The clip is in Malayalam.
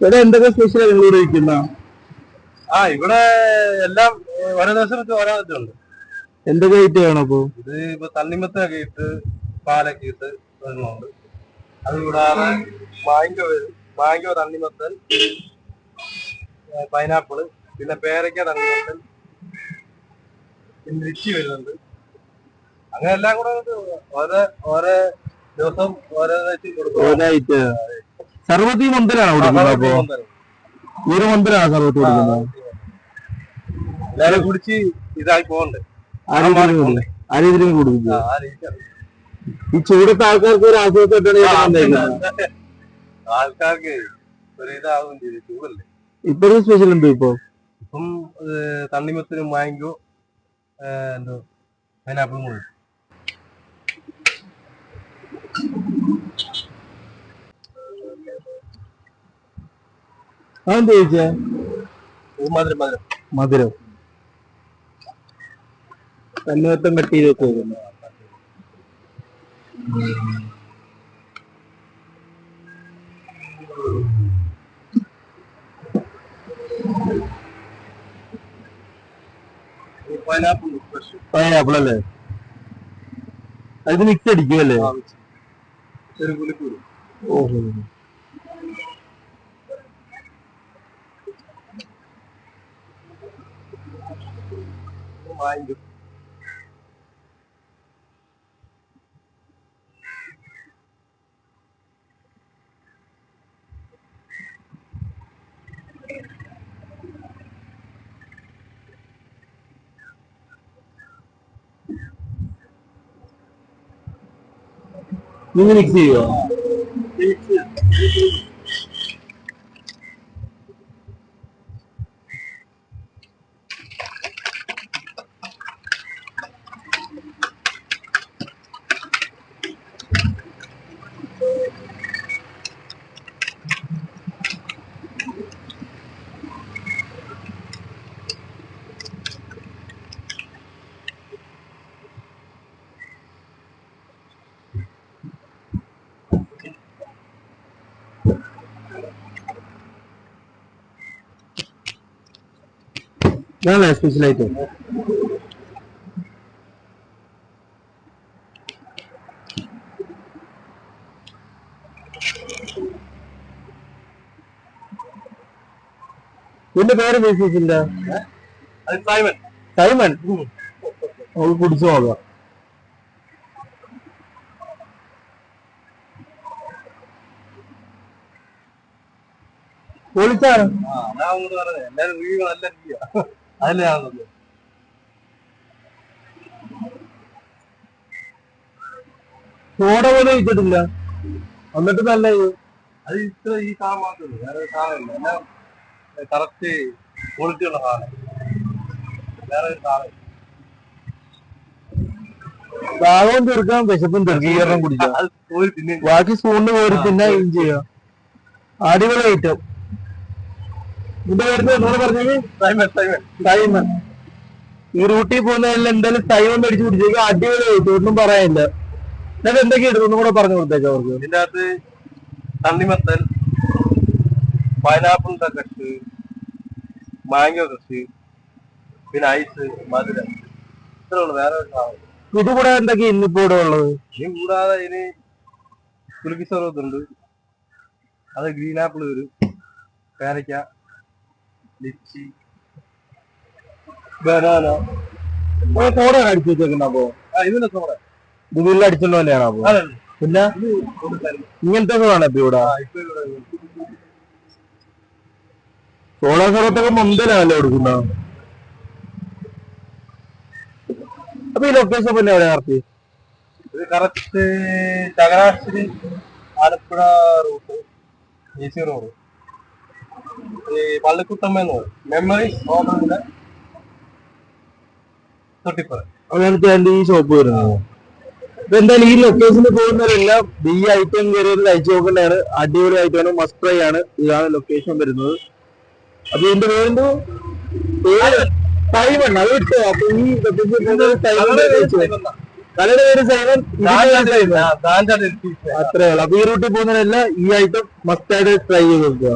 ഇവിടെ എന്തൊക്കെ സ്പെഷ്യൽ നിങ്ങളോട് ഇരിക്കുന്ന? ആ ഇവിടെ എല്ലാം ഓരോ ദിവസം വെച്ച് ഓരോ ഇതുണ്ട്. എന്തൊക്കെ ഐറ്റം ആണ് അപ്പൊ? ഇത് ഇപ്പൊ തണ്ണിമത്തൊക്കെ ഇട്ട് പാലൊക്കെ ഇട്ട് വരുന്നുണ്ട് അത് കൂടാതെ മാങ്കോ വരും മാങ്കോ തണ്ണിമത്തൻ പൈനാപ്പിൾ പിന്നെ പേരയ്ക്ക തണ്ണിമത്തൻ പിന്നെ ലിച്ചി വരുന്നുണ്ട്. അങ്ങനെ എല്ലാം കൂടെ ഓരോ ഓരോ ദിവസം ഓരോ കൊടുക്കും സർവത്തി മന്ദിരാണോ കൊടുക്കുന്നത് അപ്പൊ. ഒരു മന്ദിരാണ് സർവത്തി കൊടുക്കുന്നത് എല്ലാരും കുടിച്ച് ഇതായി ആ കൊടുക്കുന്നത്. ഈ ചൂടത്തെ ആൾക്കാർക്ക് ഒരു ആശ്വാസമായിട്ടാണ് ആൾക്കാർക്ക് ഒരു ഇതാവും ചെയ്തു ചൂടല്ലേ. ഇപ്പോഴും സ്പെഷ്യൽ ഉണ്ട് ഇപ്പൊ? ഇപ്പം തണ്ണിമത്തനും മാങ്കോ എന്തോ പൈനാപ്പിളും കൂടെ അതെന്താ ചോദിച്ചേ? മധുരം മധുരം. മധുരം. തന്നിമത്തം കട്ട് ചെയ്ത് വെക്കുന്നു ഈ പൈനാപ്പിൾ അല്ലേ? അത് മിക്സ് അടിക്കുമല്ലേ ഓഹോ. മാങ്കോ നിങ്ങൾ മിക്സ് ചെയ്യുമോ സ്പെഷ്യലായിട്ട് നിന്റെ പേര് ബേസിസില്ല സൈമൻ നമുക്ക് കുടിച്ചു നോക്കാം. പൊളിച്ചാണ് എല്ലാരും നല്ല റിവ്യൂ അതല്ലേ ഞാൻ തന്നത് സോഡ പോലും വെച്ചിട്ടില്ല. എന്നിട്ട് നല്ല അത് ഇത്ര ഈ സാധനം മാത്രമേ വേറെ സാധനമില്ല. എല്ലാം കറക്റ്റ് ക്വാളിറ്റി ഉള്ള സാധനം. വേറെ ഒരു സാധനം ദാഹവും തീർക്കാം വിശപ്പും തീർക്കീകരണം കുടിക്കാം ബാക്കി സ്പൂണിന് പോയി പിന്നെ ഇൻ ചെയ്യാം. അടിപൊളി ഐറ്റം പേര് സൈമൻ സൈമൻ ഈ റൂട്ടിൽ പോകുന്നതിൽ എന്തായാലും സൈമൺ മേടിച്ചു പിടിച്ചേക്കും അടിപൊളി ഒന്നും പറയാനില്ല. എന്നിട്ട് എന്തൊക്കെ ഇടുന്നു? ഒന്നും കൂടെ പറഞ്ഞു കൊടുത്തേക്ക് അവർക്ക്. ഇതിന്റെ അകത്ത് തണ്ണിമത്തൻ പൈനാപ്പിളിന്റെ കട്ട് മാങ്കോ കട്ട് പിന്നെ ഐസ് മധുര. ഇത്രേ ഉള്ളൂ. വേറെ ഇത് കൂടെ എന്തൊക്കെ ഇന്നിപ്പോ ഇവിടെ ഉള്ളത്? ഇനി കൂടാതെ ഇനി കുലുക്കി സർവത്തുണ്ട് അത് ഗ്രീൻ ആപ്പിൾ വരും. പേരയ്ക്ക ലിച്ചി. ബനാന. തോടെ അടിച്ചു വെച്ചേക്കുന്ന അപ്പോ. ഇതിന്റെ ഇത് തന്നെയാണോ അപ്പൊ? പിന്നെ? ഇങ്ങനത്തെ ഇപ്പൊ ഇവിടെ? സോളാ സർവത്തൊക്കെ മുന്തലാണല്ലോ കൊടുക്കുന്ന അപ്പൊ ഈ ലൊക്കേഷൻ പിന്നെ എവിടെ കറക്റ്റ് ഇത് correct Changanassery Alappuzha route. A C road. ഈ പള്ളിക്കുട്ടമ്മ എന്ന് പറയും മെമ്മറി ഹോമിന്റെ തൊട്ടിപ്പുറം അങ്ങനത്തെ ഈ ഷോപ്പ് വരുന്നത്. എന്തായാലും ഈ ലൊക്കേഷനിൽ പോകുന്നവരെല്ലാം ഈ ഐറ്റം കയറി അയച്ചു നോക്കേണ്ടതാണ്. അടിപൊളി ഐറ്റമാണ് മസ്റ്റ് ട്രൈ ആണ്. ഇതാണ് ലൊക്കേഷൻ വരുന്നത്. അപ്പൊ ഇതിന്റെ പേരെന്തോ പേര് സൈമൺ അത് കിട്ടോ അപ്പൊ ഈ കലയുടെ പേര് സൈമൺ അത്രേ ഉള്ളൂ. അപ്പൊ ഈ റൂട്ടിൽ പോകുന്നവരെല്ലാം ഈ ഐറ്റം മസ്റ്റ് ആയിട്ട് ട്രൈ ചെയ്ത് നോക്കുക.